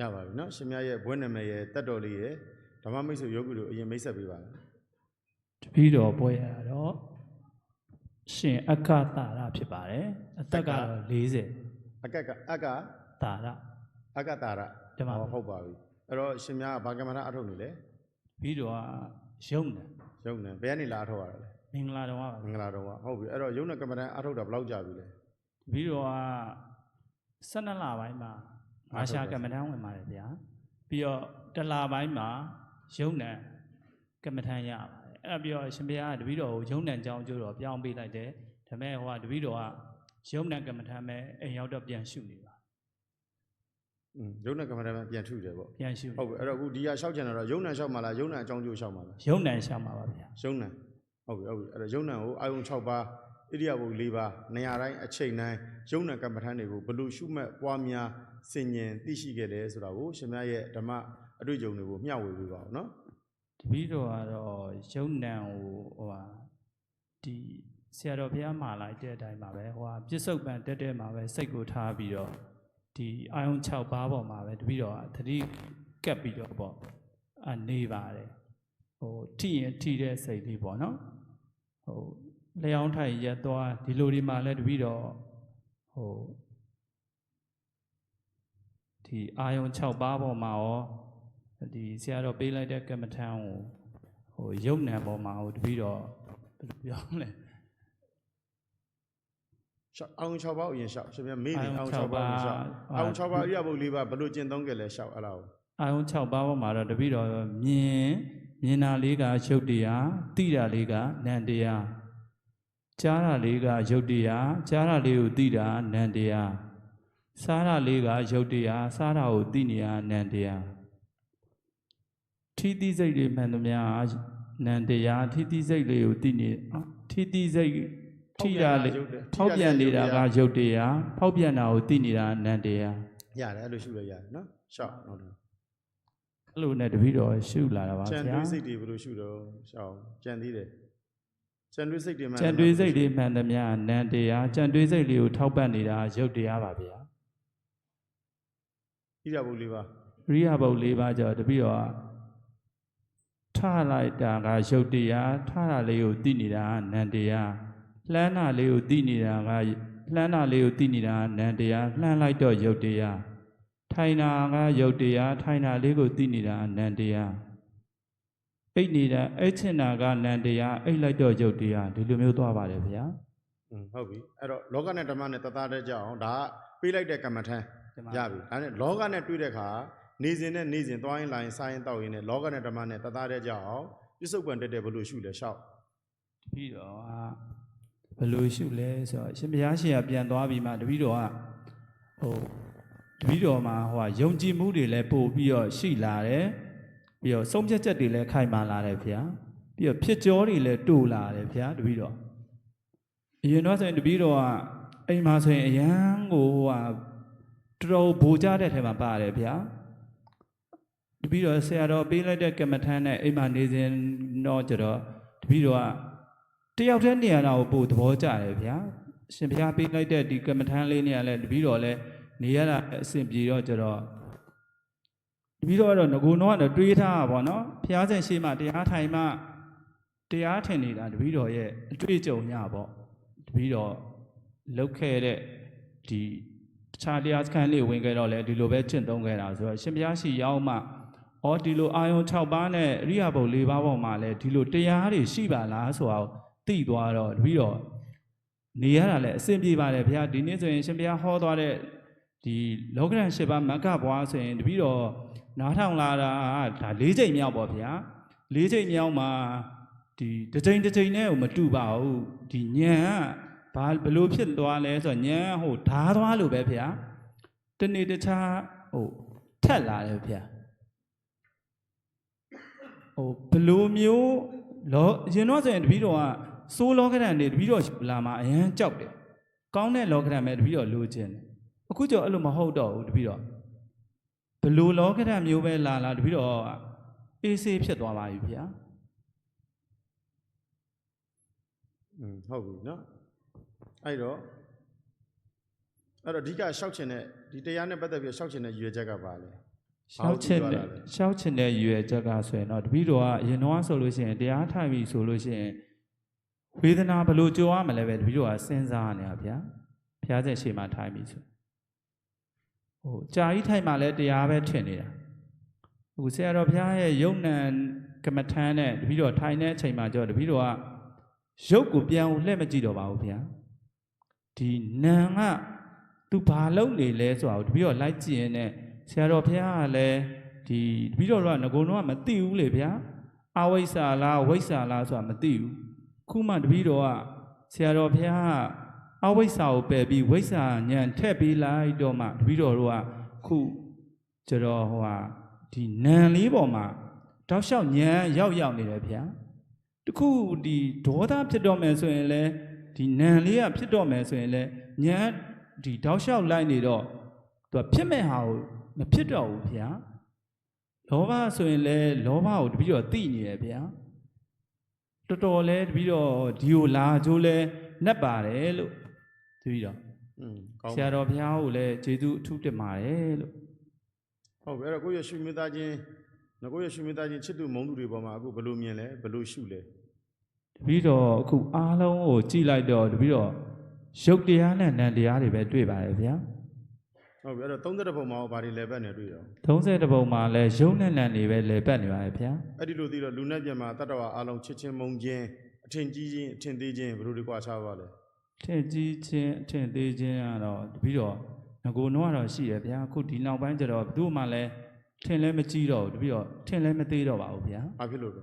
ရပါပြီနော်ရှင်မြတ်ရဲ့ဘွဲ့နာမည်ရဲ့တက်တော်လေးရဲ့ဓမ္မမိတ်ဆွေယောဂီတို့အရင်မိတ်ဆက်ပေးပါလားတပည့်တော်ပွဲရတာတော့ရှင်အခတာရဖြစ်ပါတယ်အသက်ကတော့40အကက်ကအကတာရအကတာရဓမ္မဟောဟုတ်ပါပြီအဲ့တော့ရှင်မြတ်ကဘာကမ္မထာအထုတ်နေလဲတပည့်တော်ကယုံတယ်ယုံနေဘယ်ကနေလာအထုတ်ရတာလဲမင်္ဂလာတော်ကမင်္ဂလာတော်ကဟုတ်ပြီအဲ့တော့ယုံနဲ့ကမ္မထာအထုတ်တာဘယ်လောက်ကြာပြီလဲတပည့်တော်က12လပိုင်းမှာ ငါရှာကမ္မထမ်းဝင်ပါတယ်ဗျာပြီးတော့တစ်လပိုင်းမှာယုံနံကမ္မထမ်းရပါတယ်အဲ့ဒါပြီးတော့ရှင်ဘုရားကတပည့်တော်ကိုယုံနံကြောင်းကျိုးတော်ပြောင်းပေးလိုက်တယ်ဒါပေမဲ့ဟိုကတပည့်တော်ကယုံနံကမ္မထမ်းပဲအိမ်ရောက်တော့ပြန်ရှုနေပါอืมယုံနဲ့ကမ္မထာပြန်ထုတယ်ပေါ့ပြန်ရှုနေဟုတ်ပြီအဲ့တော့အခုဒီကရှောက်ချင်တာတော့ယုံနဲ့ရှောက်မှာလားယုံနဲ့အကြောင်းကျိုးရှောက်မှာလားယုံနံရှာမှာပါဗျာယုံနဲ့ဟုတ်ပြီဟုတ်ပြီအဲ့တော့ယုံနဲ့ကိုအာယုံ6ပါးဣရိယာပုတ်4ပါးနေရာတိုင်းအချိန်တိုင်းယုံနဲ့ကမ္မထာတွေကိုဘယ်လို့ရှုမှတ်ပွားများ စင်ញင်သိရှိခဲ့တယ်ဆိုတာကိုရှင်မြတ်ရဲ့ဓမ္မအတွေ့အကြုံတွေကိုမျှဝေပေးပါဦးနော်တပည့်တော်ကတော့ယုံနံကိုဟိုဟာဒီဆရာတော်ဘုရားမှာလိုက်တဲ့အတိုင်းပါပဲဟိုဟာပြစ္ဆုတ်ပံတက်တဲ့မှာပဲစိတ်ကိုထားပြီးတော့ဒီအာယုံ6ပါးပေါ်မှာပဲတပည့်တော်ကသတိကပ်ပြီးတော့ပေါ့အနေပါတယ်ဟိုထိရင်ထိတဲ့စိတ်လေးပေါ့နော်ဟိုလျောင်းထိုင်ရက်သွားဒီလိုဒီမှာလည်းတပည့်တော်ဟို ဒီအာယုံ6ပါးပေါ်မှာရောဒီဆရာတော်ပေးလိုက်တဲ့ကမ္မထံကိုဟိုယုံနံပေါ်မှာဟိုတပည့်တော်ဘယ်လိုပြောမလဲရှောက်အောင်6ပါးအရင်ရှောက်ရှင်ပြမေးနေအာအောင်ယုံ6ပါးအရင်ရှောက်6ပါးအောင်6ပါးအရိယဘုတ်၄ပါးဘယ်လိုကျင့်သုံးခဲ့လဲရှောက်အဲ့လောက်အာယုံ6ပါးပေါ်မှာတော့တပည့်တော်မြင်မြင်တာလေးကရုပ်တရားသိတာလေးကနံတရားကြားတာလေးကရုပ်တရားကြားတာလေးကိုသိတာနံတရား စားတာလေးကရုပ်တရားစားတာကိုသိနေရနံတရားထိတိစိတ်တွေမှန်သမျှနံတရားထိတိစိတ်လေးကိုသိနေအော်ထိတိစိတ်ထိတာလေးဖောက်ပြန်နေတာကရုပ်တရားဖောက်ပြန်တာကိုသိနေတာနံတရားရတယ်အဲ့လိုရှုလို့ရတယ်နော်ရှောက်ဟုတ်တယ်အဲ့လိုနဲ့တပည့်တော်ရှုလာတာပါကြံဗျာတွေးစိတ်တွေဘယ်လိုရှုတော့ရှောက်ကြံသေးတယ်ကြံတွေးစိတ်တွေမှန်ကြံတွေးစိတ်လေးမှန်သမျှနံတရားကြံတွေးစိတ်လေးကိုထောက်ပံ့နေတာရုပ်တရားပါဗျာ ဣရိယဘုတ်၄ပါးရိယဘုတ်၄ပါးကြောင့်တပည့်တော်ကထလိုက်တာကရုပ်တရားထတာလေးကိုသိနေတာကနံတရားလှမ်းတာလေးကိုသိနေတာကလှမ်းတာလေးကိုသိနေတာကနံတရားလှမ်းလိုက်တော့ရုပ်တရားထိုင်တာကရုပ်တရားထိုင်တာလေးကိုသိနေတာကနံတရားအိတ်နေတာအိတ်ချင်တာကနံတရားအိတ်လိုက်တော့ရုပ်တရားဒီလိုမျိုးသွားပါတယ်ဗျာอืมဟုတ်ပြီအဲ့တော့လောကနဲ့ဓမ္မနဲ့တသားတည်းကြအောင်ဒါကပေးလိုက်တဲ့ကမ္မထံဒီမှာ ရပြီဒါနဲ့လောကနဲ့တွေ့တဲ့အခါနေစဉ်နဲ့နေစဉ်သွားရင်လာရင်စားရင်တောက်ရင်နဲ့လောကနဲ့ဓမ္မနဲ့တသားတည်းကြအောင်ပြစ္ဆုတ်ပံတက်တဲ့ဘယ်လိုရှုလဲရှောက်ပြီးတော့ဘယ်လိုရှုလဲဆိုတော့ရှင်ဘုရားရှင်ကပြန်သွားပြီးမှတပည့်တော်ကဟိုတပည့်တော်မှာဟိုကယုံကြည်မှုတွေလည်းပို့ပြီးတော့ရှိလာတယ်ပြီးတော့ဆုံးဖြတ်ချက်တွေလည်းခိုင်မာလာတယ်ဗျာပြီးတော့ဖြစ်ကြောတွေလည်းတူလာတယ်ဗျာတပည့်တော်အရင်တော့ဆိုရင်တပည့်တော်ကအိမ်မှာဆိုရင်အရန်ကိုဟိုက တော်တော်ဗိုလ်ကြတဲ့ထဲမှာပါတယ်ဗျာတပည့်တော်ဆရာတော်ပေးလိုက်တဲ့ကမ္မထမ်းနဲ့အိမ်မှာနေစဉ်တော့ကျတော့တပည့်တော်ကတယောက်တည်းနေရတာကိုပို့သဘောကျတယ်ဗျာရှင်ဘုရားပေးလိုက်တဲ့ဒီကမ္မထမ်းလေးနေရလဲတပီတော့လဲနေရတာအဆင်ပြေတော့ကြတော့တပီတော့ကတော့ငကိုတော့ကတော့တွေးထားတာပေါ့နော်ဘုရားရှင်ရှိမှတရားထိုင်မှတရားထင်နေတာတပီတော့ရဲ့အတွေ့အကြုံညပေါ့တပီတော့လောက်ခဲ့တဲ့ဒီ တခြားတရားစခန်းလေးဝင်ခဲ့တော့လဲဒီလိုပဲကျင့်သုံးခဲ့တာဆိုတော့ရှင်ဘုရားရှိရောက်မှဩဒီလိုအာယုံ6ပါးနဲ့အရိယာဘုတ်4ပါးပေါ်မှာလဲဒီလိုတရားတွေရှိပါလားဆိုတော့တိသွားတော့တပည့်တော်နေရတာလည်းအဆင်ပြေပါတယ်ဗျာဒီနေ့ဆိုရင်ရှင်ဘုရားဟောသွားတဲ့ဒီလောကရန်၈ပါးမက္ကဘွားဆိုရင်တပည့်တော်နားထောင်လာတာဒါ၄ချိန်မြောက်ပေါ့ဗျာ၄ချိန်မြောက်မှာဒီတစ်ချိန်တစ်ချိန်နဲ့ကိုမတူပါဘူးဒီညံက ဘာဘလို့ဖြစ်သွားလဲဆိုတော့ညံဟိုဓာသွားလို့ပဲဗျာတနေ့တခြားဟိုထက်လာတယ်ဗျာဟိုဘလိုမျိုးလောရင်တော့ဆိုရင်တပည့်တော်ကစိုးလောကရန်နေတပည့်တော်လာမှာအရန်ကြောက်တယ်။ကောင်းတဲ့လောကရန်ပဲတပည့်တော်လိုချင်တယ်။အခုကျော်အဲ့လိုမဟုတ်တော့ဘူးတပည့်တော်ဘလိုလောကရန်မျိုးပဲလာလာတပည့်တော်ကအေးဆေးဖြစ်သွားပါပြီဗျာอืมဟုတ်ပြီနော် အဲ့တော့အဲ့တော့အဓိကရှောက်ချင်တဲ့ဒီတရားနဲ့ပတ်သက်ပြီးရှောက်ချင်တဲ့ရည်ရွယ်ချက်ကပါလေရှောက်ချင်တဲ့ရှောက်ချင်တဲ့ရည်ရွယ်ချက်ကဆိုရင်တော့တပည့်တော်ကအရင်တော့ဆိုလို့ရှိရင်တရားထိုင်ပြီဆိုလို့ရှိရင်ဝေဒနာဘယ်လိုကြိုရမလဲပဲတပည့်တော်ကစဉ်းစားနေတာဗျာဘုရားဆက်ရှေ့မှာထိုင်ပြီဆိုဟိုကြာကြီးထိုင်မှလည်းတရားပဲထင်နေတာအခုဆရာတော်ဘုရားရဲ့ယုံ nant ကမ္မထမ်းနဲ့တပည့်တော်ထိုင်တဲ့အချိန်မှာကျတော့တပည့်တော်ကရုပ်ကိုပြန်ဦးလှည့်မကြည့်တော့ပါဘူးဗျာ ဒီနံကသူဘာလုပ်နေလဲဆိုတာကိုတပည့်တော်လိုက်ကြည့်ရင်လည်းဆရာတော်ဘုရားကလည်းဒီတပည့်တော်တို့ကငကုံတော့ကမသိဘူးလေဗျာအဝိဇ္ဇာလားဝိဇ္ဇာလားဆိုတာမသိဘူးခုမှတပည့်တော်ကဆရာတော်ဘုရားကအဝိဇ္ဇာကိုပယ်ပြီးဝိဇ္ဇာဉာဏ်ထည့်ပေးလိုက်တော့မှတပည့်တော်တို့ကခုကျတော့ဟိုဟာဒီနံလေးပေါ်မှာတောက်လျှောက်ဉာဏ်ရောက်ရောက်နေတယ်ဗျာတခုဒီဒေါသဖြစ်တော့မယ်ဆိုရင်လည်း ဒီနံလေးကဖြစ်တော့မယ်ဆိုရင်လည်းဉာဏ်ဒီတောက်လျှောက်လိုက်နေတော့သူကဖြစ်မဲ့ဟာကိုမဖြစ်တော့ဘူးဗျာလောဘဆိုရင်လည်းလောဘကိုတပည့်တော်သိနေရဗျာတော်တော်လဲတပည့်တော်ဒီကိုလာကြိုးလဲနှက်ပါတယ်လို့တပည့်တော်อืมကောင်းဆရာတော်ဘုရားကိုလည်းကျေးဇူးအထူးတင်ပါတယ်လို့ဟုတ်ပြီအဲ့တော့ကိုယ့်ရဲ့ရှုမြတ်သားချင်းငါကိုယ့်ရဲ့ရှုမြတ်သားချင်းချစ်သူမုန်းသူတွေပေါ်မှာအခုဘယ်လိုမြင်လဲဘယ်လိုရှုလဲ တပည့်တော်အခုအားလုံးကိုကြည့်လိုက်တော့တပည့်တော်ရုပ်တရားနဲ့နံတရားတွေပဲတွေ့ပါတယ်ဗျာဟုတ်ပြီအဲ့တော့30ပုံမှာဘာတွေလဲပတ်နေတွေ့တော့30ပုံမှာလည်းရုပ်နဲ့နံတွေပဲလဲပတ်နေပါတယ်ဗျာအဲ့ဒီလိုသိတော့လူနဲ့ပြန်မှာတတ္တဝါအားလုံးချစ်ချင်းမုန်းချင်းအထင်ကြီးချင်းအထင်သေးချင်းဘယ်လိုတွေကွာခြားပါလဲထင်ကြီးခြင်းအထင်သေးခြင်းကတော့တပည့်တော်ငကိုတော့ကတော့ရှိရဗျာအခုဒီနောက်ပိုင်းကျတော့ဘယ်သူမှလည်းထင်လဲမကြည့်တော့ဘူးတပည့်တော်ထင်လဲမသေးတော့ပါဘူးဗျာဘာဖြစ်လို့လဲ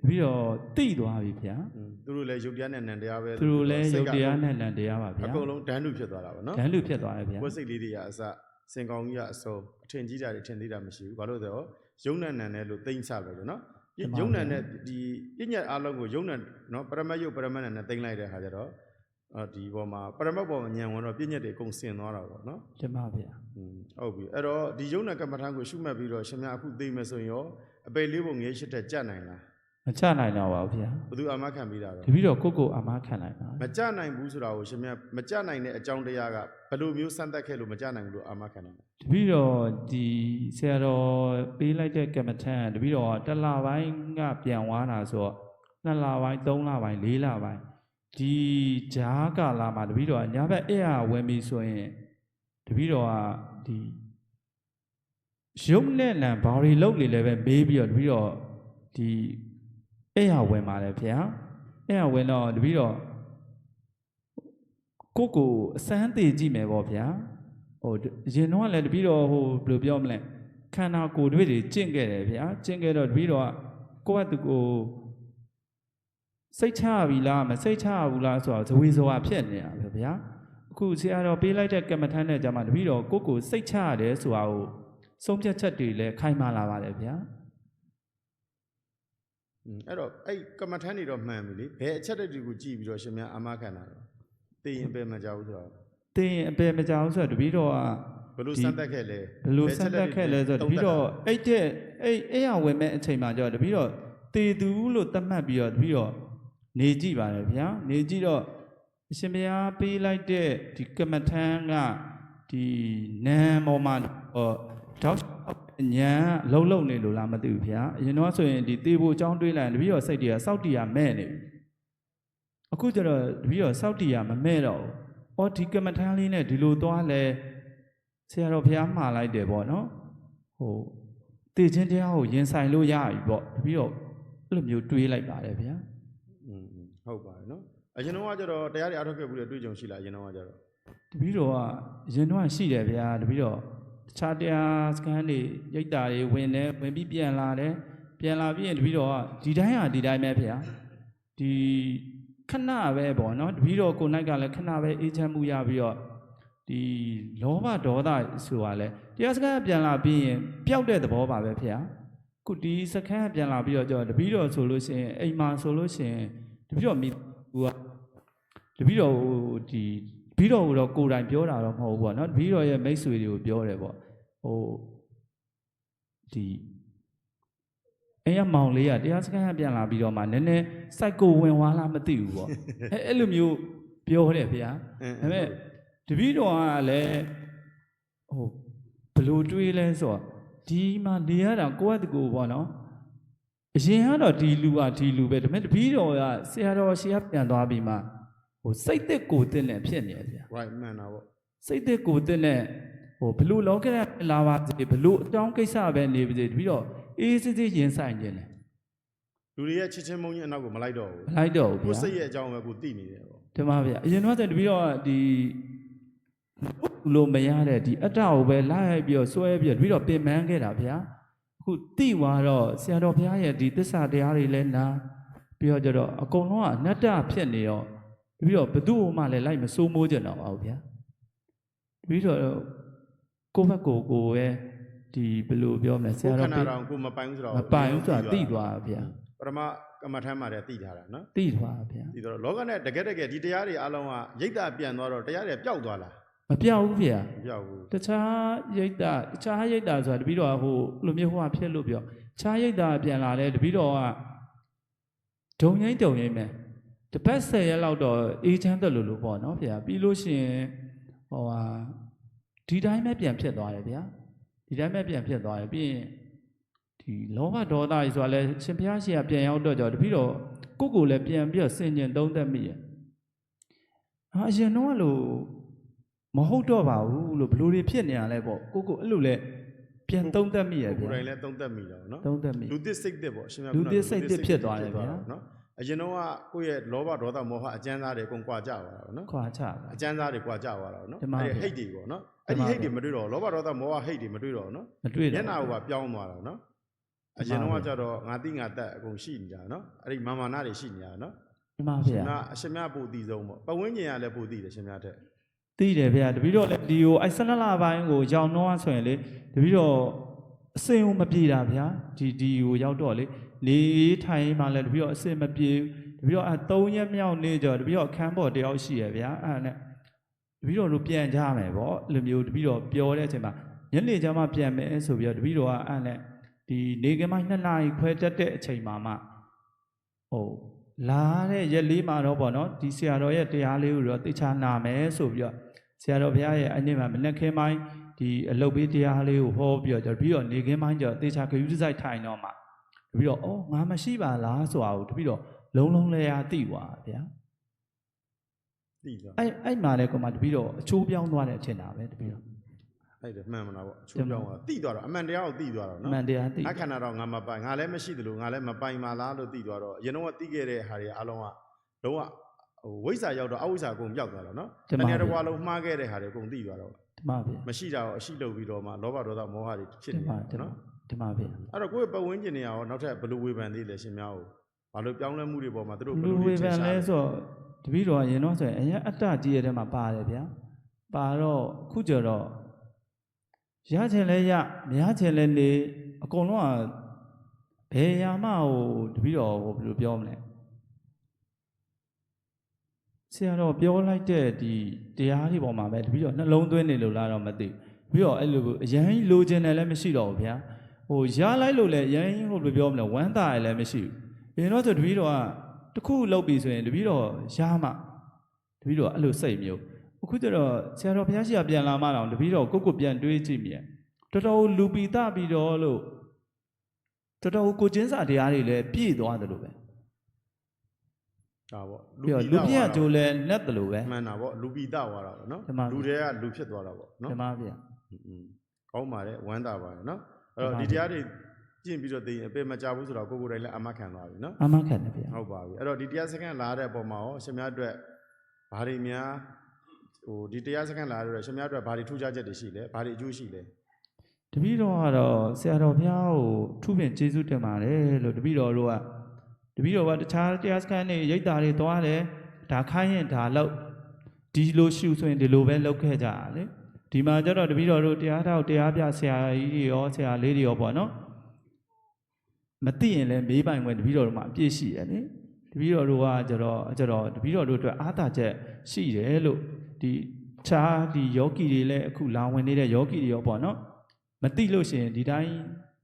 တပည့်တော်တိတ်သွားပြီဗျာသူတို့လည်းယုတ်တရားနဲ့နံတရားပဲသူတို့လည်းယုတ်တရားနဲ့နံတရားပါဗျာအကုန်လုံးဒန်းလူဖြစ်သွားတာပါနော်ဒန်းလူဖြစ်သွားတယ်ဗျာဝတ်စိတ်လေးတွေကအစစင်ကောင်းကြီးကအစုံအထင်ကြီးတာတွေထင်သေးတာမရှိဘူးဘာလို့လဲဆိုတော့ယုံနဲ့နံနဲ့လို့တိမ့်ချပဲလို့နော်ယုံနဲ့နဲ့ဒီပညာအလုံးကိုယုံနဲ့နော်ပရမတ်ယုတ်ပရမတ်နဲ့တိမ့်လိုက်တဲ့အခါကျတော့ဒီပေါ်မှာပရမတ်ပေါ်မှာဉာဏ်ဝင်တော့ပြည့်ညက်တွေအကုန်ဆင်သွားတာပေါ့နော်တမပါဗျာဟုတ်ပြီအဲ့တော့ဒီယုံနဲ့ကမ္မထံကိုရှုမှတ်ပြီးတော့ရှင်များအခုသိမယ်ဆိုရင်ရောအပေလေးပုံငယ်ရှစ်တက်ကြနိုင်လား မချနိုင်တော့ပါဘူးဗျာဘယ်သူအာမခံပြီးတာတော့တပည့်တော်ကိုယ့်ကိုယ်အမားခံနိုင်ပါမကြနိုင်ဘူးဆိုတာကိုရှင်များမကြနိုင်တဲ့အကြောင်းတရားကဘယ်လိုမျိုးစမ်းသပ်ခဲ့လို့မကြနိုင်ဘူးလို့အာမခံတယ်တပည့်တော်ဒီဆရာတော်ပေးလိုက်တဲ့ကမ္မထံတပည့်တော်ကတစ်လပိုင်းကပြန်သွားတာဆိုတော့နှစ်လပိုင်းသုံးလပိုင်းလေးလပိုင်းဒီဂျားကာလာမှာတပည့်တော်ကညာဘက်အဲ့ဟာဝင်ပြီဆိုရင်တပည့်တော်ကဒီရုပ်နဲ့လံဘာတွေလုပ်နေလဲပဲမေးပြီးတော့တပည့်တော်ဒီ အဲ့ဟာဝင်ပါတယ်ဗျာအဲ့ဟာဝင်တော့တပည့်တော်ကိုယ့်ကိုယ်အစမ်းသေးကြည့်မယ်ပေါ့ဗျာဟိုရင်တော့လည်းတပည့်တော်ဟိုဘယ်လိုပြောမလဲခန္ဓာကိုယ်တွေတွေကျင့်ခဲ့တယ်ဗျာကျင့်ခဲ့တော့တပည့်တော်ကကိုယ့်ဘက်သူကိုစိတ်ချပြီလားမစိတ်ချဘူးလားဆိုတော့ဇဝေဇဝါဖြစ်နေတာပဲဗျာအခုဆရာတော်ပေးလိုက်တဲ့ကမ္မထမ်းတဲ့ကြမှာတပည့်တော်ကိုယ့်ကိုယ်စိတ်ချရတယ်ဆိုတာကိုဆုံးဖြတ်ချက်တွေလည်းခိုင်မာလာပါတယ်ဗျာอืม အဲ့တော့အဲ့ကမ္မထန်နေတော့မှန်ပြီလေဘယ်အချက်တွေကိုကြည့်ပြီးတော့ရှင်များအာမခံတာတော့သိရင်ပဲမကြောက်ဘူးဆိုတော့တင်းရင်အပေမကြောက်ဆိုတော့တပည့်တော်ကဘယ်လိုဒီစမ်းသပ်ခဲ့လဲဘယ်လိုဆက်တက်ခဲ့လဲဆိုတော့တပည့်တော်အဲ့တဲ့အဲ့အဲ့ရဝင်မဲ့အချိန်မှာကျတော့တပည့်တော်တေသူလို့သတ်မှတ်ပြီးတော့တပည့်တော်နေကြည့်ပါတယ်ဗျာနေကြည့်တော့အရှင်ဘုရားပေးလိုက်တဲ့ဒီကမ္မထမ်းကဒီနံပေါ်မှာဟောတောက် ညံလုံလုံနေလို့လားမသိဘူးဗျာအရင်တော့ဆိုရင်ဒီတေဖို့အကြောင်းတွေးလိုက်ရင်တပည့်တော်စိတ်တွေကစောက်တီးရမဲ့နေပြီအခုကျတော့တပည့်တော်စောက်တီးရမမဲ့တော့ဘူးအော်ဒီကမ္မထမ်းလေးနဲ့ဒီလိုသွားလဲဆရာတော်ဘုရားမှားလိုက်တယ်ပေါ့နော်ဟိုတေခြင်းတရားကိုရင်ဆိုင်လို့ရပြီပေါ့တပည့်တော်အဲ့လိုမျိုးတွေးလိုက်ပါတယ်ဗျာอืมဟုတ်ပါတယ်နော်အရင်တော့ကကျတော့တရားတွေအားထုတ်ခဲ့ဘူးတဲ့တွေ့ကြုံရှိလားအရင်တော့ကကျတော့တပည့်တော်ကအရင်တော့ရှိတယ်ဗျာတပည့်တော် တခြားတရားစကန်တွေရိတ်တာတွေဝင်တယ်ဝင်ပြီးပြန်လာတယ်ပြန်လာပြီးရင်တပြီးတော့ကဒီတိုင်းဟာဒီတိုင်းပဲဗျာဒီခဏပဲပေါ့နော်တပြီးတော့ကိုနိုင်ကလည်းခဏပဲအေးချမ်းမှုရပြီးတော့ဒီလောဘဒေါသဆိုတာလဲတရားစကန်ကပြန်လာပြီးရင်ပျောက်တဲ့သဘောပါပဲဗျာခုဒီစခန်းကပြန်လာပြီးတော့ကြောတပီးတော်ဆိုလို့ရှိရင်အိမ်မှာဆိုလို့ရှိရင်တပီးတော်မိဟိုကတပီးတော်ဟိုဒီ တပီးတော်ဟိုတော့ကိုယ်တိုင်ပြောတာတော့မဟုတ်ဘူးပေါ့နော်တပီးတော်ရဲ့မိတ်ဆွေတွေကိုပြောတယ်ပေါ့ဟိုဒီအဲ့ရမောင်လေးကတရားစခန်းကပြန်လာပြီးတော့မှနည်းနည်းစိုက်ကိုဝင်သွားလားမသိဘူးပေါ့အဲအဲ့လိုမျိုးပြောတယ်ဗျာအင်းဒါပေမဲ့တပည့်တော်ကလည်းဟိုဘယ်လို့တွေးလဲဆိုတော့ဒီမှာနေရတာကိုယ့်အတကူပေါ့နော်အရင်ကတော့ဒီလူကဒီလူပဲဒါပေမဲ့တပီးတော်ကဆရာတော်ရှေ့ကပြန်သွားပြီးမှ ဟိုစိတ်သက်ကိုယ်တက်နဲ့ဖြစ်နေတယ်ဗျာ right မှန်တာပေါ့စိတ်သက်ကိုယ်တက်နဲ့ဟိုဘလူလောကရလာပါစေဘလူအကြောင်းကိစ္စပဲနေပါစေတပီးတော့အေးစစ်စစ်ရင်ဆိုင်ခြင်းတယ်လူတွေရဲ့ချစ်ချင်းမုန်းချင်းအနောက်ကိုမလိုက်တော့ဘူးမလိုက်တော့ဘူးကိုဗျာယ်စိတ်ရဲ့အကြောင်းပဲကိုသိနေတယ်ပေါ့ဒီမှာဗျာအရင်တော့တပီးတော့ဒီလို့မရတဲ့ဒီအတ္တကိုပဲလိုက်ပြီးတော့စွဲပြီးတော့တပီးတော့ပင်ပန်းခဲ့တာဗျာအခုတိသွားတော့ဆရာတော်ဘုရားရဲ့ဒီသစ္စာတရားတွေလည်းနာပြီးတော့ကျတော့အကုန်လုံးကအနတ္တဖြစ်နေတော့ တပီးတော့ဘသူ့မှလည်းလိုက်မစိုးမိုးကြတော့ပါဘူးဗျာတပီးတော့ကိုယ့်ဘက်ကိုယ်ကိုယ်ပဲဒီဘယ်လိုပြောမလဲဆကိုရာယ်ခတော်န္ဓာပြတော်ကိုမပိုင်ဘူးဆိုတော့မပိုင်ဘူးဆိုတာသိသွားတာဗျာပထမကမ္မထမ်းမှာတည်းသိထားတာနော်သိသွားတာဗျာဒီတော့လောကနဲ့တကယ်တကယ်ဒီတရားတွေအလုံးကရိတ်တာပြန်သွားတော့တရားတွေပျောက်သွားလားမပြောက်ဘူးဗျာမပျောက်ဘူးတခြားရိတ်တာတခြားရိတ်တာဆိုတာတပီတော့ဟိုလိုမျိုးဟိုကဖြစ်လို့ပြောခြားရိတ်တာပြန်လာတယ်တပီတော့ကဒုံငိမ့်ဒုံငိမ့်မယ် တစ်ပတ်ဆယ်ရက်လောက်တော့အေးချမ်းတယ်လို့လို့ပေါ့နော်ဗျာပြီးလို့ရှိရင်ဟိုဟာဒီတိုင်းပဲပြန်ဖြစ်သွားတယ်ဗျာဒီတိုင်းပဲပြန်ဖြစ်သွားတယ်ပြီးရင်ဒီလောဘဒေါသကြီးဆိုတာလဲရှင်ဘုရားရှင်ကပြန်ရောက်တော့ကြောတပီတော့ကိုယ့်ကိုယ်လည်းပြန်ပြီးတော့ဆင်ញင်သုံးသက်မိရဲ့ဟာအရင်တော့လို့မဟုတ်တော့ပါဘူးလို့ဘလို့တွေဖြစ်နေရလဲပေါ့ကိုကိုအဲ့လိုလဲပြန်သုံးသက်မိရကိုဗျာယ်တိုင်လည်းသုံးသက်မိတော့နော်သုံးသက်မိလူသစ်စိတ်သစ်ပေါ့အရှင်မြတ်လူသစ်စိတ်သစ်ဖြစ်သွားတယ်ဗျာနော် အရင်တော့ကကိုယ့်ရဲ့လောဘဒေါသမောဟအကျဉ်းသားတွေအကုန်ကွာကြသွားတာပေါ့နော်ခွာချတာအကျဉ်းသားတွေကွာကြသွားတာပေါ့နော်ဒီမှာအဲ့ဒီဗျာဟိတ်တွေပေါ့နော်ဒီအဲ့ဒီမှာဟိတ်တွေမတွေ့တော့ဘူးလောဘဒေါသမောဟဟိတ်တွေမတွေ့တော့ဘူးနော်မတွေ့မျတော့က်နှာကပြောင်းသွားတာနော်အရင်တော့ကကြတော့ငါတိငါတက်အကုန်ရှိနေကြတာနော်အဲ့ဒီမာမာနာတွေရှိနေကြတာနော်ဒီမှာအရှဗျာင်မအရှင်မြတ်ပို့တည်ဆုံးပေါ့ပဝင်းကျင်ကလည်းပို့တည်တယ်ရှင်မြတ်တဲ့သိတယ်ဗျာတပီတော့လေဒီကိုအဲ့ဆလလပိုင်းကိုရောင်တော့ဆိုရင်လေတပီတော့အစင်ကိုမပြေတာဗျာဒီဒီကိုရောက်တော့လေ နေထိုင်မှလည်းတပီတော့အစင်မပြေဘူးတပီတော့အဲ၃ရက်မြောက်နေကြတပီတော့အခန်းပေါ်တယောက်ရှိရဗျာအဲ့ဒါနဲ့တပီတော့တို့ပြန်ကြမယ်ပေါ့အဲ့လိုမျိုးတပီတော့ပြောတဲ့အချိန်မှာညနေကျမှပြန်မယ်ဆိုပြီးတော့တပီတော့ကအဲ့နဲ့ဒီနေကမိုင်းနှစ်နာရီခွဲတက်တဲ့အချိန်မှာမှဟုတ်လာတဲ့ရက်လေးမှာတော့ပေါ့နော်ဒီဆရာတော်ရဲ့တရားလေးကိုတော့သိချာနာမယ်ဆိုပြီးတော့ဆရာတော်ဘုရားရဲ့အနေ့မှာမနေ့ခင်းပိုင်းဒီအလုတ်ပေးတရားလေးကိုဟောပြီးတော့ပြီးတော့နေခင်းပိုင်းကျတော့သိချာခရူးစိုက်ထိုင်တော့မှ ပြီးတော့အော်ငါမရှိပါလားဆိုတာကိုတပြီးတော့လုံးလုံးလဲရသိသွားဗျာတည်သွားအဲ့အဲ့မှာလည်းကိုမတပြီးတော့အချိုးပြောင်းသွားတဲ့အထင်တာပဲတပြီးတော့အဲ့ဒါမှန်မလားပေါ့အချိုးပြောင်းသွားတည်သွားတော့အမှန်တရားကိုတည်သွားတော့အနော်မှန်တရားသိအခန္ဓာတော့ငါမပိုင်ငါလည်းမရှိသလိုငါလည်းမပိုင်ပါလားလို့တည်သွားတော့အရင်တော့တည်ခဲ့တဲ့ဟာတွေအလုံးကလုံးဝဟိုဝိဇ္ဇာရောက်တော့အဝိဇ္ဇာအကုန်ပြောက်သွားတော့နော်တဏှာတစ်ဘွားလုံးမှားခဲ့တဲ့ဟာတွေအကုန်တည်သွားတော့ဒီမှာဗျာမရှိတာကိုအရှိလုပ်ပြီးတော့မှလောဘဒေါသမောဟတွေဖြစ်ဒီနေမှာတာဒီ မှာနော်ဒီမှာဗျာအဲ့တော့ကိုယ့်ရဲ့ပတ်ဝန်းကျင်တွေရောနောက်ထပ်ဘယ်လိုဝေဖန်သေးလဲရှင်များကိုဘာလို့ပြောင်းလဲမှုတွေပေါ်မှာသူတို့ဘယ်လူလိုဝေဖန်လဲဆိုတော့တပည့်တော်ကရင်တော့ဆိုရင်အရင်အတ္တကြီးရဲ့ထဲမှာပါတယ်ဗျာပါတော့ခုကျတော့ရချင်လဲရမရချင်လဲနေအကုန်လုံးကဘယ်ရာမှဟိုတပည့်တော်ဟိုဘယ်လိုပြောမလဲဆရာတော်ပြောလိုက်တဲ့ဒီတရားတွေပေါ်မှာပဲတပည့်တော်နှလုံးသွင်းနေလို့လားတော့မသိဘူးပြီးတော့အဲ့လိုအရင်လိုချင်တယ်လည်းမရှိတော့ဘူးဗျာ ဟိုရလိုက်လို့လည်းအရင်ဟိုဘယ်လိုပြောမလဲဝမ်းသာရလည်းမရှိဘူးရင်တော့ဆိုတပည့်တော်ကတစ်ခုလောက်ပြီဆိုရင်တပည့်တော်ရှားမှတပည့်တော်အဲ့လိုစိတ်မျိုးအခုကျတော့ဆရာတော်ဘုရားရှိခိုးပြန်လာမှတော့တပည့်တော်ကိုယ့်ကိုယ်ပြန်တွေးကြည့်မြင်တော်တော်လူပီတပြီးတော့လို့တော်တော်ကိုချင်းစာတရားတွေလည်းပြည့်သွားတယ်လို့ပဲဒါပေါ့ပြီးတော့လူပြည့်ကကြိုးလည်းလက်တယ်လို့ပဲမှန်တာပေါ့လူပိတသွားတာပေါ့နော်ဒီမှာလူတွေကလူဖြစ်သွားတာပေါ့နော်ဓမ္မဗျာอืมကောင်းပါတယ်ဝမ်းသာပါတယ်နော် အဲ့တော့မှဒီန်ပါတရားတွေကျင့်ပြီးတော့သိရင်အပေမကြဘူးဆိုတော့ကိုယ်ကိုယ်တိုင်လည်းအမခံသွားပြီနော်အမခံတယ်ဗျာဟုတ်ပါပြီအဲ့တော့ဒီတရားစခန်းလာတဲ့အပေါ်မှာရောရှင်များအတွက်ဘာတွေများဟိုဒီတရားစခန်းလာရတဲ့ရှင်များအတွက်ဘာတွေထူးခြားချက်တွေရှိလဲဘာတွေအကျိုးရှိလဲတပည့်တော်ကတော့ဆရာတော်ဘုရားကိုထုပင်ကျေးဇူးတင်ပါတယ်လို့တပည့်တော်တို့ကတပည့်တော်ကတခြားတရားစခန်းတွေရိတ်တာတွေသွားတယ်ဒါခိုင်းရင်ဒါလောက်ဒီလိုရှုဆိုရင်ဒီလိုပဲလုပ်ခဲ့ကြတာလေ ဒီမှာကျတော့တပည့်တော်တို့တရားထောက်တရားပြဆရာကြီးတွေရောဆရာလေးတွေရောပေါ့နော်မသိရင်လည်းမေးပိုင်ခွင့်တပည့်တော်တို့မှာအပြည့်ရှိတယ်လေတပည့်တော်တို့ကကျတော့ကျတော့တပည့်တော်တို့အတွက်အားသာချက်ရှိတယ်လို့ဒီခြားဒီယောဂီတွေလည်းအခုလာဝင်နေတဲ့ယောဂီတွေရောပေါ့နော်မတိလို့ရှိရင်ဒီတိုင်း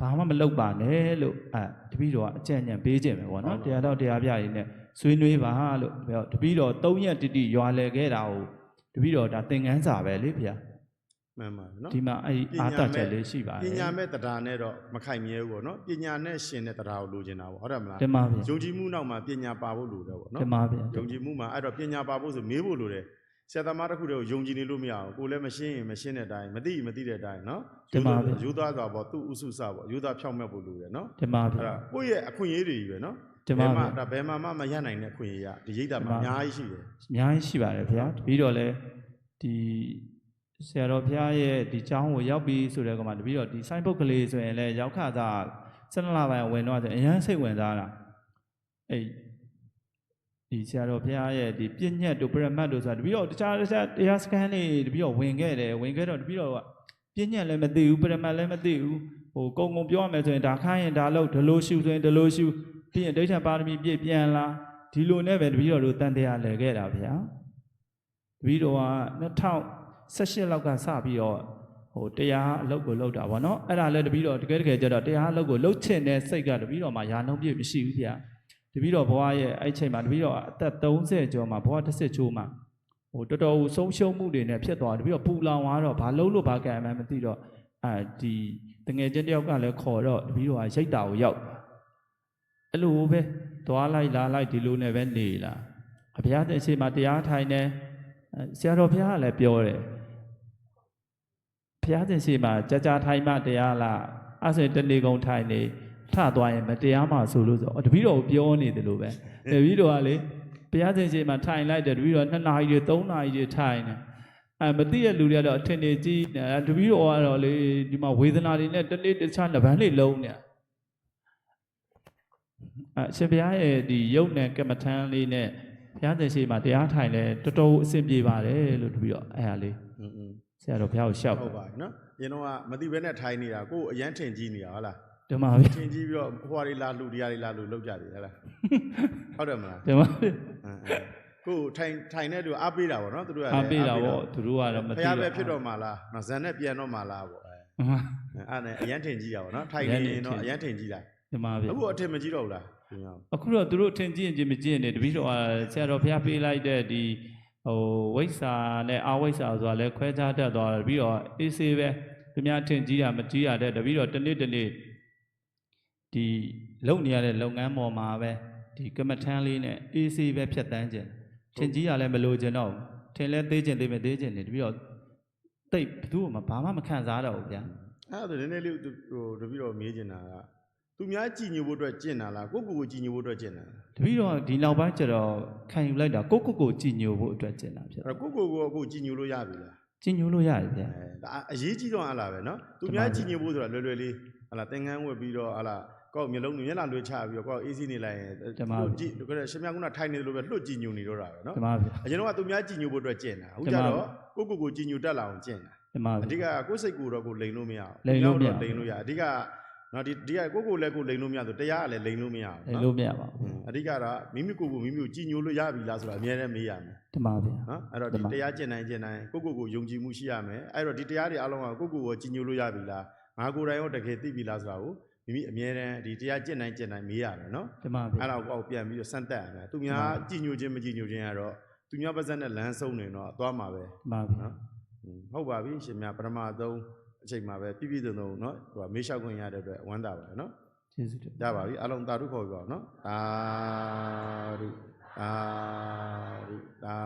ဘာမှမလုပ်ပါနဲ့လို့အဲတပည့်တော်ကအကြံဉာဏ်ပေးခြင်းပဲပေါ့နော်တရားတော်တရားပြရည်နဲ့ဆွေးနွေးပါလို့ပြောတပည့်တော်၃ရက်တိတိရွာလဲခဲ့တာကိုတပည့်တော်ဒါသင်ငန်းစာပဲလေဗျာ မှန်ပါနော်ဒီမှာအဲ့ဒီပညာအာတမဲ့ချက်လေးရှိပါတပယ်ညာမဲ့တရားနဲ့တော့မခိုင်မြဲဘူးပေါ့နော်ပညာနဲ့ရှင်တဲ့တရားကိုလိုချင်တာပေါ့ဟုတ်တယ်မလားတင်ပါဗျာယုံကြည်မှုနောက်မှာပညာပါဖို့လိုတယ်ပေါ့နော်တင်ပါဗျာယုံကြည်မှုမှာအဲ့တော့ပညာပါဖို့ဆိုမေးဖို့လိုတယ်ဆရာသမားတစ်ခုတည်းကိုယုံကြည်နေလို့မရဘူးကိုယ်လည်းမရှင်းရင်မရှင်းတဲ့အတိုင်းမသိရင်မသိတဲ့အတိုင်းနော်တင်ပါဗျာယူသားစွာပေါ့သူ့ဥစုစပေါ့ယူသားဖြောက်မဲ့ဖို့လိုတယ်နော်တင်ပါအဲ့ဗျာဒါကိုယ့်ရဲ့အခွင့်အရေးတွေကြီးပဲနော်တင်ပါဗျာဒါဘယ်မှာမှမရနိုင်တဲ့အခွင့်အရေးရဒီရိတ်တာမှာအများကြီးရှိတယ်အများကြီးရှိပါတယ်ဗျာတပီတော့လဲဒီ ဆရာတော်ဘုရားရဲ့ဒီကျောင်းကိုရောက်ပြီဆိုတဲ့ကောင်မှတပီတော့ဒီစိုင်းပုတ်ကလေးဆိုရင်လဲရောက်ခတာ7လပိုင်းဝင်တော့ဆိုအရန်စိတ်ဝင်စားတာအဲ့ဒီဆရာတော်ဘုရားရဲ့ဒီပြည့်ညက်တို့ပရမတ်တို့ဆိုတာတပီတော့တခြားတခြားတရားစခန်းလေးတပီတော့ဝင်ခဲ့တယ်ဝင်ခဲ့တော့တပီတော့ကပြည့်ညက်လည်းမသိဘူးပရမတ်လည်းမသိဘူးဟိုကုံကုံပြောရမယ်ဆိုရင်ဒါခိုင်းရင်ဒါလို့ဒလို့ရှုဆိုရင်ဒလို့ရှုပြီးရင်ဒိဋ္ဌပါရမီပြည့်ပြန်လာဒီလိုနဲ့ပဲတပည့်တော်တို့တန်တရားလဲခဲ့တာဗျာတပည့်တော်က 2018လောက်ကစပြီးတော့ဟိုတရားအလုပ်ကိုလုပ်တာဗောနော်အဲ့ဒါလည်းတပည့်တော်တကယ်တကယ်ကျတော့တရားအလုပ်ကိုလုပ်ချင်တဲ့စိတ်ကတပည့်တော်မှာယာလုံးပြည့်မရှိဘူးဗျာတပည့်တော်ဘဝရဲ့အဲ့ချိန်မှာတပည့်တော်အသက်30ကျော်မှာဘဝတစ်စစ်ချိုးမှာဟိုတော်တော်ဆုံးရှုံးမှုတွေနဲ့ဖြစ်သွားတယ်တပည့်တော်ပူလောင်သွားတော့ဘာလုံးလို့ဘာကံမှန်းမသိတော့အဲဒီတငယ်ချင်းတယောက်ကလည်းခေါ်တော့တပည့်တော်ကရိတ်တာကိုရောက်သွားအဲ့လိုပဲသွားလိုက်လာလိုက်ဒီလိုနဲ့ပဲနေလာအဘုရားတဲ့ရှိမှတရားထိုင်နေအဲဆရာတော်ဘုရားကလည်းပြောတယ် ဘုရားတဲ့ရှိမှကြာကြာထိုင်မှတရားလားအဲ့ဆိုရင်တဏီကုံထိုင်နေထသွားရင်မတရားမှဆိုလို့ဆိုအော်တပည့်တော်ကိုပြောနေတယ်လို့ပဲတပည့်တော်ကလေဘုရားတဲ့ရှိမှထိုင်လိုက်တယ်တပည့်တော်2နာရီတွေ3နာရီတွေထိုင်နေအဲမသိတဲ့လူတွေကတော့အထင်ကြီးကြီးနေတပည့်တော်ကတော့လေဒီမှာဝေဒနာတွေနဲ့တနေ့တခြားနှစ်ပန်းလေးလုံးနေအရှင်ဘုရားရဲ့ဒီယုတ်နဲ့ကမ္မထမ်းလေးနဲ့ဘုရားသခင်ရှိမှတရားထိုင်လဲတော်တော်အဆင်ပြေပါတယ်လို့တပြီးတော့အဲ့ဟာလေးอืม ဆရာတော်ဘုရားကိုရှောက်ဟုတ်ပါပြီနော်။ရင်တော့ကမသိဘဲနဲ့ထိုင်နေတာကိုယ်အရန်ထင်ကြီးနေတာဟုတ်လားဒီမှာပဲ။ထင်ကြီးပြီးတော့ဟိုဟာတွေလာလူတရားတွေလာလူလောက်ကြတယ်ဟုတ်လား။ဟုတ်တယ်မလားဒီမှာပဲ။အင်းအင်းကိုယ်ထိုင်ထိုင်တဲ့သူအားပေးတာပေါ့နော်သူတို့ကလည်းအားပေးတာပေါ့သူတို့ကတော့မဖသိရားပဲဖြစ်တော့မှလား။နော်ဇန်နဲ့ပြန်တော့မှလားပေါ့အဲအဲ့ဒါနဲ့အရန်ထင်ကြီးတာပေါ့နော်ထိုင်နေရင်တော့အရန်ထင်ကြီးတာဒီမှာပဲအခုအထင်မကြီးတော့ဘူးလားဒီမှာအခုတော့သူတို့ထင်ကြည့်ရင်ကြည့်မကြည့်ရင်တပည့်တော်ကဆရာတော်ဘုရားပေးလိုက်တဲ့ဒီ ဟိုဝိဇ္ဇာနဲ့အာဝိဇ္ဇာဆိုတာလဲခွဲခြားတတ်သွားတယ်တပည့်တော်အေးဆေးပဲသူများထင်ကြီးတာမကြီးရတဲ့တပည့်တော်တစ်နေ့တစ်နေ့ဒီလုပ်နေရတဲ့လုပ်ငန်းပေါ်မှာပဲဒီကမ္မထမ်းလေးနဲ့အေးဆေးပဲဖြတ်တန်းခြင်းထင်ကြီးရလဲမလို့ခြင်းတော့ဘူးထင်လဲသေးခြင်းသေးမသေးခြင်းနေတပည့်တော်တိတ်ဘယ်သူမှဘာမှမခံစားတော့ဘူးဗျာအဲ့ဒါဆိုနည်းနည်းလေးဟိုတပည့်တော်မေးချင်တာက သူများကြည်ညိုဖို့အတွက်ကျင့်တာလားကိုကိုကိုကြည်ညိုဖို့အတွက်ကျင့်တာလားတပည့်တော်ဒီနောက်ပိုင်းကျတော့ခံယူလိုက်တာကိုကိုကိုကြည်ညိုဖို့အတွက်ကျင့်တာဖြစ်တယ်အဲ့ကိုကိုကိုအခုကြည်ညိုလို့ရပြီလားကြည်ညိုလို့ရတယ်ဗျအဲဒါအရေးကြီးတော့အလားပဲနော်သူများကြည်ညိုဖို့ဆိုတာလွယ်လွယ်လေးဟလာသင်္ကန်းဝတ်ပြီးတော့ဟလာကောက်မျိုးလုံးမျက်နှာလွှဲချပြီးတော့ကောက်အေးစီးနေလိုက်ရင်ကြည်ရှင်မြကုနာထိုင်နေတယ်လို့ပဲလွတ်ကြည်ညိုနေတော့တာပဲနော်တမပါဗျအရင်တော့ကသူများကြည်ညိုဖို့အတွက်ကျင့်တာအခုကျတော့ကိုကိုကိုကြည်ညိုတတ်လာအောင်ကျင့်တာတမပါအဓိကကိုယ်စိတ်ကိုယ်တော့ကိုလိန်လို့မရဘူးလိန်လို့မရလိန်လို့ရအဓိက နော်ဒီဒီကကိုယ့်ကိုယ်လည်းကိုလိန်လို့မရဆိုတရားကလည်းလိန်လို့မရအောင်လေလို့မရပါဘူးအဓိကတော့မိမိကိုယ်ကိုမိမိကိုကြည်ညိုလို့ရပြီလားဆိုတာအများနဲ့မေးရမယ်ဒီမှာဗျာနော်အဲ့တော့ဒီတရားကျင့်နိုင်ကျင့်နိုင်ကိုယ့်ကိုယ်ကိုယုံကြည်မှုရှိရမယ်အဲ့တော့ဒီတရားတွေအလုံးကကိုယ့်ကိုယ်ကိုကြည်ညိုလို့ရပြီလားငါကိုယ်တိုင်ရောတကယ်သိပြီလားဆိုတာကိုမိမိအမြဲတမ်းဒီတရားကျင့်နိုင်ကျင့်နိုင်မေးရတယ်နော်ဒီမှာဗျာအဲ့ဒါကိုအောက်ပြန်ပြီးတော့စမ်းတက်ရမယ်သူများကြည်ညိုခြင်းမကြည်ညိုခြင်းကတော့သူများပါဇက်နဲ့လမ်းဆုံးနေတော့သွားမှာပဲဒီမှာဗျာနော်อืมဟုတ်ပါပြီရှင်များပထမဆုံး အချိန်မှာပဲပြည့်ပြည့်စုံစုံเนาะဟိုမေးလျှောက်ခွင့်ရတဲ့အတွက်ဝမ်းသာပါတယ်เนาะ ကျေးဇူးတင် ရပါပြီအလုံးတာဓုခေါ်ပြပါအောင်เนาะသာဓုသာဓုသာ